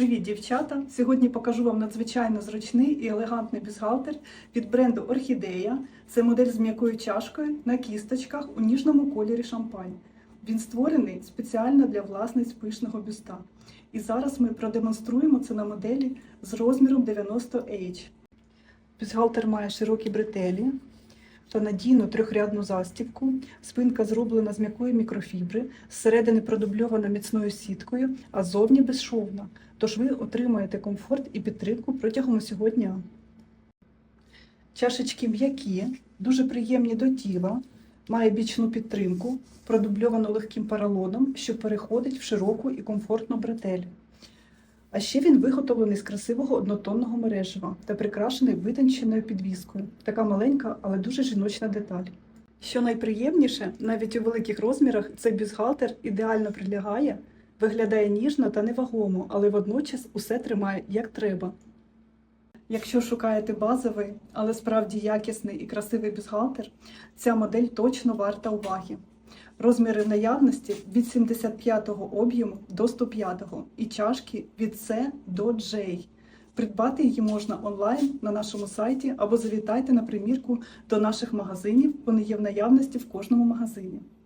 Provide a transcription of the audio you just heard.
Привіт, дівчата! Сьогодні покажу вам надзвичайно зручний і елегантний бюстгальтер від бренду Орхідея. Це модель з м'якою чашкою на кісточках у ніжному кольорі шампань. Він створений спеціально для власниць пишного бюста. І зараз ми продемонструємо це на моделі з розміром 90H. Бюстгальтер має широкі бретелі та надійну трьохрядну застібку. Спинка зроблена з м'якої мікрофібри, зсередини продубльована міцною сіткою, а ззовні безшовна. Тож ви отримаєте комфорт і підтримку протягом усього дня. Чашечки м'які, дуже приємні до тіла, має бічну підтримку, продубльовану легким поролоном, що переходить в широку і комфортну бретель. А ще він виготовлений з красивого однотонного мережева та прикрашений витонченою підвіскою. Така маленька, але дуже жіночна деталь. Що найприємніше, навіть у великих розмірах цей бюстгальтер ідеально прилягає, виглядає ніжно та невагомо, але водночас усе тримає як треба. Якщо шукаєте базовий, але справді якісний і красивий бюстгальтер, ця модель точно варта уваги. Розміри наявності від 75-го об'єму до 105-го і чашки від С до J. Придбати її можна онлайн на нашому сайті або завітайте на примірку до наших магазинів. Вони є в наявності в кожному магазині.